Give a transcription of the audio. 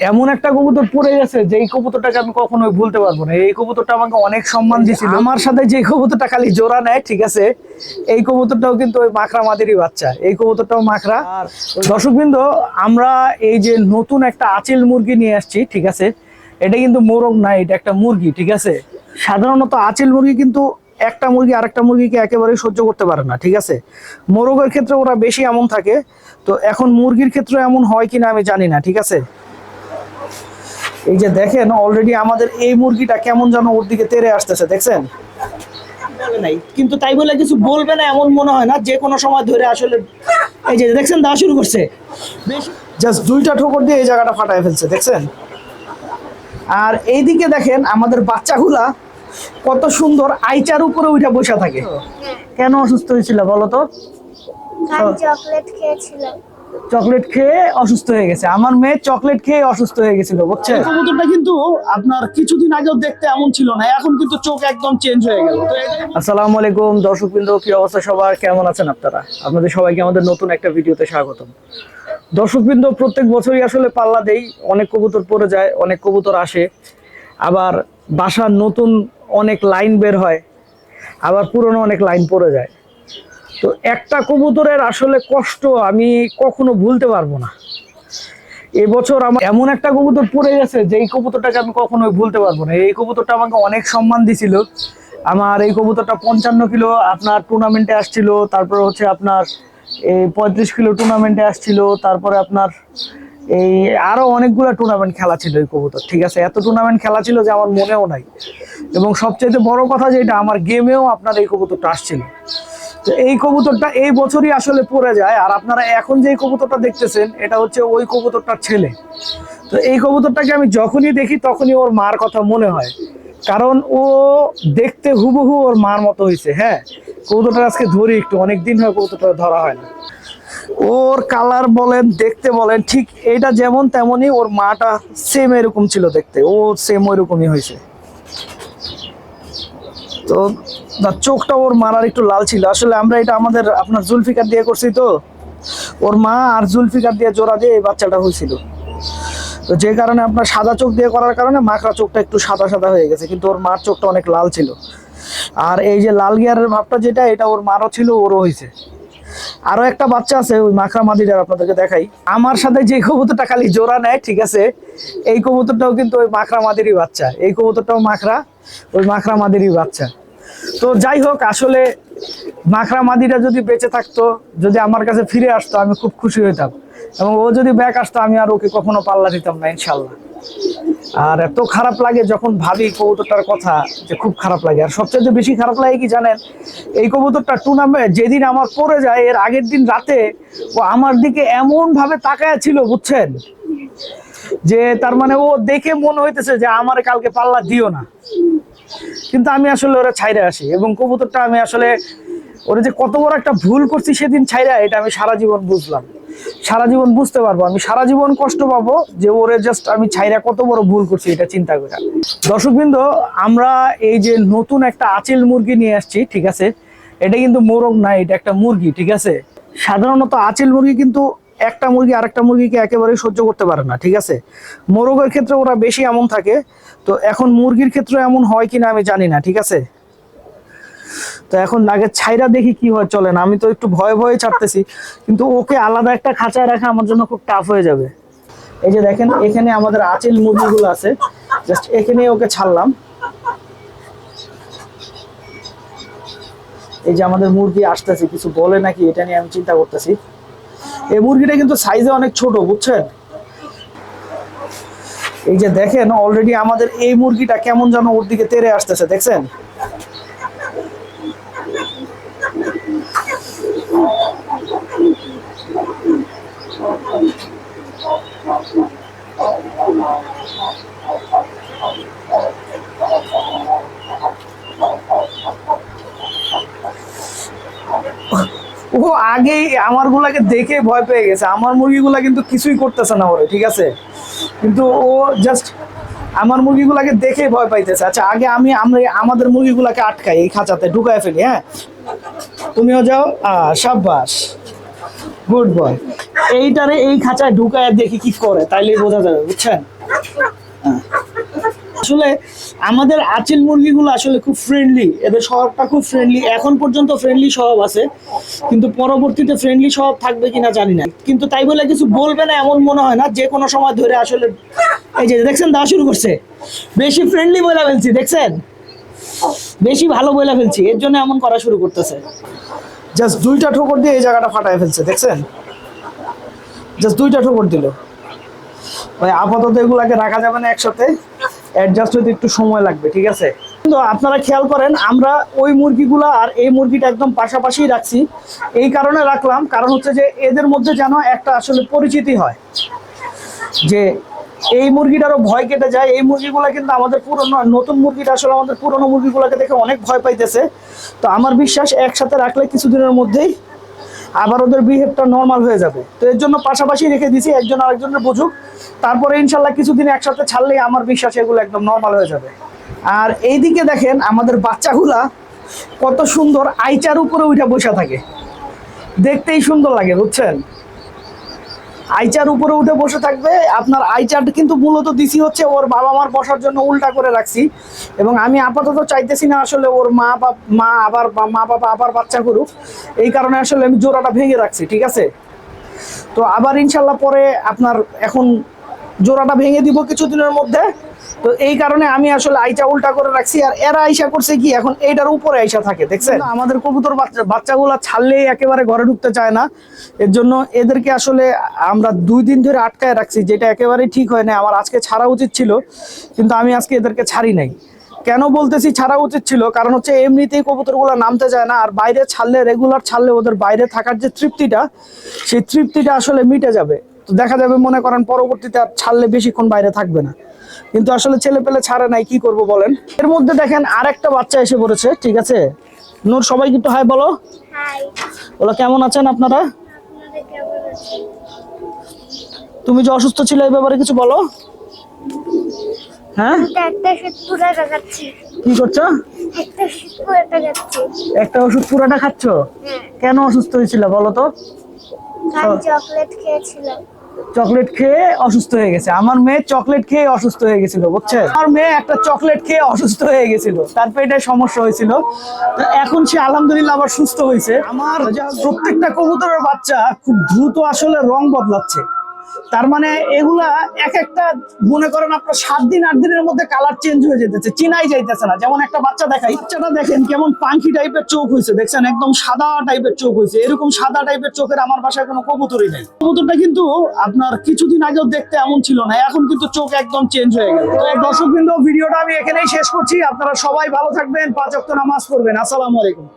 এমন একটা কবুতর পড়ে গেছে যে এই কবুতরটাকে আমি কখনোই ভুলতে পারব না। এই কবুতরটা আমাকে অনেক সম্মান দিয়েছিল আমার সাথে যে কবুতরটা খালি জোড়া নেয় ঠিক আছে এই কবুতরটাও কিন্তু ওই মাখরা মাদেরই বাচ্চা। এই কবুতরটাও মাখরা। আর দর্শকবৃন্দ আমরা এই যে নতুন একটা আচিল মুরগি নিয়ে আসছি ঠিক আছে এটা কিন্তু মোরগ না এটা একটা মুরগি ঠিক আছে। সাধারণত আচিল মুরগি কিন্তু একটা মুরগি আরেকটা মুরগিকে একেবারেই সহ্য করতে পারে না ঠিক আছে। মোরগের ক্ষেত্রে ওরা বেশি এমন থাকে। তো এখন মুরগির ক্ষেত্রে এমন হয় কিনা আমি জানি না ঠিক আছে। এই যে দেখেন অলরেডি আমাদের এই মুরগিটা কেমন যেন ওর দিকে তেড়ে আসতেছে দেখছেন? বলে নাই। কিন্তু তাই বলে কিছু বলবে না এমন মনে হয় না যে কোনো সময় ধরে আসলে এই যে দেখছেন দেওয়া শুরু করছে। জাস্ট দুইটা ঠোকর দিয়ে এই জায়গাটা ফাটায় ফেলছে দেখছেন? আর এইদিকে দেখেন আমাদের বাচ্চাগুলা কত সুন্দর আইচার উপরে উঠে বসে থাকে। কেন অসুস্থ হয়েছিল বলো তো? চকলেট খেয়েছিলাম চকলেট খেয়ে অসুস্থ হয়ে গেছে। আমার মেয়ে চকলেট খেয়ে অসুস্থ হয়ে গেছিল বুঝছেন কবুতরটা কিন্তু আপনার কিছুদিন আগেও দেখতে এমন ছিল না এখন কিন্তু চোখ একদম চেঞ্জ হয়ে গেল। আসসালামু আলাইকুম দর্শকবৃন্দ কি অবস্থা সবার? কেমন আছেন আপনারা? আপনাদের সবাইকে আমাদের নতুন একটা ভিডিওতে স্বাগতম। দর্শকবৃন্দ প্রত্যেক বছরই আসলে পাল্লা দেই অনেক কবুতর পড়ে যায় অনেক কবুতর আসে। আবার বাসার নতুন অনেক লাইন বের হয় আবার পুরনো অনেক লাইন পড়ে যায়। তো একটা কবুতরের আসলে কষ্ট আমি কখনো ভুলতে পারব না। এবছর আমার এমন একটা কবুতর পড়ে গেছে যে এই কবুতরটাকে আমি কখনোই ভুলতে পারব না। এই কবুতরটা আমাকে অনেক সম্মান দিছিল। আমার এই কবুতরটা পঞ্চান্ন কিলো আপনার টুর্নামেন্টে আসছিল, তারপরে হচ্ছে আপনার এই পঁয়ত্রিশ কিলো টুর্নামেন্টে আসছিল, তারপরে আপনার এই আরও অনেকগুলো টুর্নামেন্ট খেলা ছিল এই কবুতর, ঠিক আছে? এত টুর্নামেন্ট খেলা ছিল যে আমার মনেও নাই। এবং সবচেয়ে বড় কথা যেটা, আমার গেমেও আপনার এই কবুতরটা আসছিল। এই কবুতরটা এই বছরই আসলে পড়ে যায়, আর আপনারা এখন যে কবুতরটা দেখতেছেন, এটা হচ্ছে ওই কবুতরটার ছেলে। তো এই কবুতরটাকে আমি যখনই দেখি, তখনই ওর মার কথা মনে হয়। কারণ ও দেখতে হুবহু ওর মার মতো হয়েছে হ্যাঁ? কবুতরটা আজকে ধরি একটু অনেক দিন হয় কবুতরটা ধরা হয় না। ওর কালার বলেন, দেখতে বলেন, ঠিক এটা যেমন তেমনই ওর মাটা সেম এরকম ছিল দেখতে, ও সেম ওইরকমই হয়েছে। তো চোখটা ওর মারার একটু লাল ছিল। আসলে আমরা এটা আমাদের আপনার জুলফিকার দিয়ে করছি তো। ওর মা আর জুলফিকার দিয়ে জোড়া দিয়ে এই বাচ্চাটা হয়েছিল। তো যে কারণে আপনার সাদা চোখ দিয়ে করার কারণে মাখরা চোখটা একটু সাদা সাদা হয়ে গেছে, কিন্তু ওর মার চোখটা অনেক লাল ছিল। আর এই যে লাল গিয়ারের ভাবটা যেটা, এটা ওর মারও ছিল, ওরও হয়েছে। আরও একটা বাচ্চা আছে, ওই মাখরা মাদিটার আপনাদেরকে দেখাই। আমার সাথে যে কবুতরটা খালি জোড়া নেয়, ঠিক আছে, এই কবুতরটাও কিন্তু ওই মাখরা মাদিরই বাচ্চা। এই কবুতরটাও মাখরা, ওই মাখরা মাদিরই বাচ্চা। তো যাই হোক, আসলে মাখরা মাদিটা যদি বেঁচে থাকতো, যদি আমার কাছে ফিরে আসতো, আমি খুব খুশি হইতাম। এবং ও যদি ব্যাক আসতো, আমি আর ওকে কখনো পাল্লা দিতাম না ইনশাল্লাহ আর এত খারাপ লাগে যখন ভাবি কবুতরটার কথা যে খুব খারাপ লাগে। আর সবচেয়ে বেশি খারাপ লাগে কি জানেন? এই কবুতরটা টুর্নামেন্ট যেদিন আমার পড়ে যায়, এর আগের দিন রাতে ও আমার দিকে এমন ভাবে তাকায় ছিল, বুঝছেন? যে তার মানে ও দেখে মনে হইতেছে যে আমার কালকে পাল্লা দিও না। কিন্তু আমি আসলে ওরা ছাইরে আসি এবং কবুতরটা আমি আসলে ওরা যে কত বড় একটা ভুল করছি সেদিন ছাইরা, এটা আমি সারা জীবন বুঝলাম। সারা জীবন বুঝতে পারব। আমি সারা জীবন কষ্ট পাবো যে ওরে জাস্ট আমি ছাইরা কত বড় ভুল করছি, এটা চিন্তা করে। দর্শকবৃন্দ, আমরা এই যে নতুন একটা আচিল মুরগি নিয়ে আসছি, ঠিক আছে? এটা কিন্তু মোরগ না, এটা একটা মুরগি, ঠিক আছে? সাধারণত আচিল মুরগি কিন্তু একটা মুরগি আরেকটা মুরগিকে একেবারে সহ্য করতে পারে না, ঠিক আছে? মোরগের ক্ষেত্রে ওরা বেশি এমন থাকে, তো এখন মুরগির ক্ষেত্রে এমন হয় কিনা আমি জানি না, ঠিক আছে? তো এখন আগে ছাইরা দেখি কি হয়, চলেন। আমি তো একটু ভয়ে ভয়ে ছাড়তেছি, কিন্তু ওকে আলাদা একটা খাঁচায় রাখা আমার জন্য খুব টাফ হয়ে যাবে। এই যে দেখেন, এখানে আমাদের আচিল মুরগিগুলো আছে। জাস্ট এখানে ওকে ছাড়লাম। এই যে আমাদের মুরগি আসতেছে, কিছু বলে নাকি এটা নিয়ে আমি চিন্তা করতেছি। এই মুরগিটা কিন্তু সাইজে অনেক ছোট, বুঝছেন? এই যে দেখেন অলরেডি আমাদের এই মুরগিটা কেমন যেন ওর দিকে তেড়ে আসতেছে, দেখছেন? ও আগেই আমার গুলাকে দেখে ভয় পেয়ে গেছে। আমার মুরগিগুলা কিন্তু কিছুই করতেছে না ওরে, ঠিক আছে? কিন্তু ও জাস্ট আমার মুরগিগুলাকে দেখে ভয় পাইতেছে। আচ্ছা আগে আমি আমরা আমাদের মুরগিগুলাকে আটকাই এই খাঁচাতে, ঢুকায় ফেলি হ্যাঁ? তুমিও যাও। সাব্বাস। গুড বয় এইটারে এই খাঁচায় ঢুকায় দেখি কি করে তাইলে বোঝা যাবে, বুঝছেন? হ্যাঁ। আসলে আমাদের আচিল মুরগিগুলো আসলে খুব ফ্রেন্ডলি এদের স্বভাবটা খুব ফ্রেন্ডলি এখন পর্যন্ত ফ্রেন্ডলি স্বভাব আছে, কিন্তু পরবর্তীতে ফ্রেন্ডলি স্বভাব থাকবে কিনা জানি না, কিন্তু তাই বলে কিছু বলবে না এমন মনে হয় না, যে কোনো সময় ধরে আসলে, এই যে দেখছেন দেওয়া শুরু করছে, বেশি ফ্রেন্ডলি বলে ফেলছি, দেখছেন? বেশি ভালো বলে ফেলছি, এর জন্য এমন করা শুরু করতেছে। জাস্ট দুইটা ঠোকর দিয়ে এই জায়গাটা ফাটায় ফেলছে, দেখছেন? জাস্ট দুইটা ঠোকর দিল। ভাই, আপাতত এগুলাকে রাখা যাবে না একসাথে। অ্যাডজাস্ট হতে একটু সময় লাগবে, ঠিক আছে? কিন্তু আপনারা খেয়াল করেন, আমরা ওই মুরগিগুলা আর এই মুরগিটা একদম পাশাপাশি রাখছি। এই কারণে রাখলাম, কারণ হচ্ছে যে এদের মধ্যে যেন একটা আসলে পরিচিতি হয়। যে এই মুরগিটারও ভয় কেটে যায়, এই মুরগিগুলা কিন্তু আমাদের পুরনো, নতুন মুরগিটা আসলে আমাদের পুরনো মুরগিগুলোকে দেখে অনেক ভয় পাইতেছে। তো আমার বিশ্বাস একসাথে রাখলে কিছুদিনের মধ্যেই আবার ওদের বিহেভটা নর্মাল হয়ে যাবে। তো এর জন্য পাশাপাশি রেখে দিছি একজন আরেকজনের বুঝুক। তারপরে ইনশাল্লাহ কিছুদিন একসাথে ছাড়লেই আমার বিশ্বাস এগুলো একদম নর্মাল হয়ে যাবে। আর এইদিকে দেখেন আমাদের বাচ্চাগুলা কত সুন্দর আইচার উপরে উঠে বসে থাকে। দেখতেই সুন্দর লাগে, বুঝছেন? আইচার উপরে উঠে বসে থাকবে। আপনার আইচার কিন্তু মূলত দিছি হচ্ছে ওর বাবা মার বসার জন্য উল্টা করে রাখছি। এবং আমি আপাতত চাইতেছি না আসলে ওর মা বাপ, মা আবার মা বাবা আবার বাচ্চা করুক। এই কারণে আসলে আমি জোড়াটা ভেঙে রাখছি, ঠিক আছে? তো আবার ইনশাল্লাহ পরে আপনার এখন জোড়াটা ভেঙে দিব কিছুদিনের মধ্যে। তো এই কারণে আমি আসলে আইটা উল্টা করে রাখছি, আর এরা আইসা করছে কি, এখন এইটার উপরে আইসা থাকে, দেখছেন? আমাদের কবুতর বাচ্চা বাচ্চাগুলো ছাড়লেই একেবারে ঘরে ঢুকতে চায় না। এর জন্য এদেরকে আসলে আমরা দুই দিন ধরে আটকায় রাখছি, যেটা একেবারেই ঠিক হয় না আমার আজকে ছাড়া উচিত ছিল, কিন্তু আমি আজকে এদেরকে ছাড়ি নাই। কেন বলতেছি ছাড়া উচিত ছিল? কারণ হচ্ছে এমনিতেই কবুতরগুলো নামতে যায় না, আর বাইরে ছাড়লে রেগুলার ছাড়লে ওদের বাইরে থাকার যে তৃপ্তিটা, সেই তৃপ্তিটা আসলে মিটে যাবে। তো দেখা যাবে, মনে করেন পরবর্তীতে আর ছাড়লে বেশিক্ষণ বাইরে থাকবে না। কিন্তু আসলে ছেলে পেলে ছাড়ে নাই কি করব বলেন? এর মধ্যে দেখেন আর একটা বাচ্চা এসে পড়েছে ঠিক আছে? নূর সবাই কিন্তু হাই বলো? হাই। বলো কেমন আছেন আপনারা? তুমি যে অসুস্থ ছিলে এই ব্যাপারে কিছু বলো? হ্যাঁ? কি করছ? একটা ওষুধ পুরাটা খাচ্ছ? হ্যাঁ। কেন অসুস্থ হয়েছিল বলো তো? কাল চকলেট খেয়েছিলাম। চকলেট খেয়ে অসুস্থ হয়ে গেছে। আমার মেয়ে চকলেট খেয়ে অসুস্থ হয়ে গেছিল বুঝছে আমার মেয়ে একটা চকলেট খেয়ে অসুস্থ হয়ে গেছিল। তার পেটে সমস্যা হয়েছিল। এখন সে আলহামদুলিল্লাহ আবার সুস্থ হয়েছে। আমার প্রত্যেকটা কবুতরের বাচ্চা খুব দ্রুত আসলে রং বদলাচ্ছে। তার মানে এগুলা এক একটা, মনে করেন আপনার সাত দিন, আট দিনের মধ্যে কালার চেঞ্জ হয়ে যেতেছে, চিনাই যাইতেছে না। যেমন একটা বাচ্চা দেখাই, বাচ্চাটা দেখেন কেমন পাঙ্কি টাইপের চোখ হয়েছে দেখছেন? একদম সাদা টাইপের চোখ হয়েছে এরকম সাদা টাইপের চোখের আমার বাসায় কোনো কবুতরই নেই। কবুতরটা কিন্তু আপনার কিছুদিন আগেও দেখতে এমন ছিল না, এখন কিন্তু চোখ একদম চেঞ্জ হয়ে গেল তো দর্শক বিন্দু ভিডিওটা আমি এখানেই শেষ করছি। আপনারা সবাই ভালো থাকবেন, পাঁচ অক্ট নামাজ পড়বেন। আসসালামু আলাইকুম।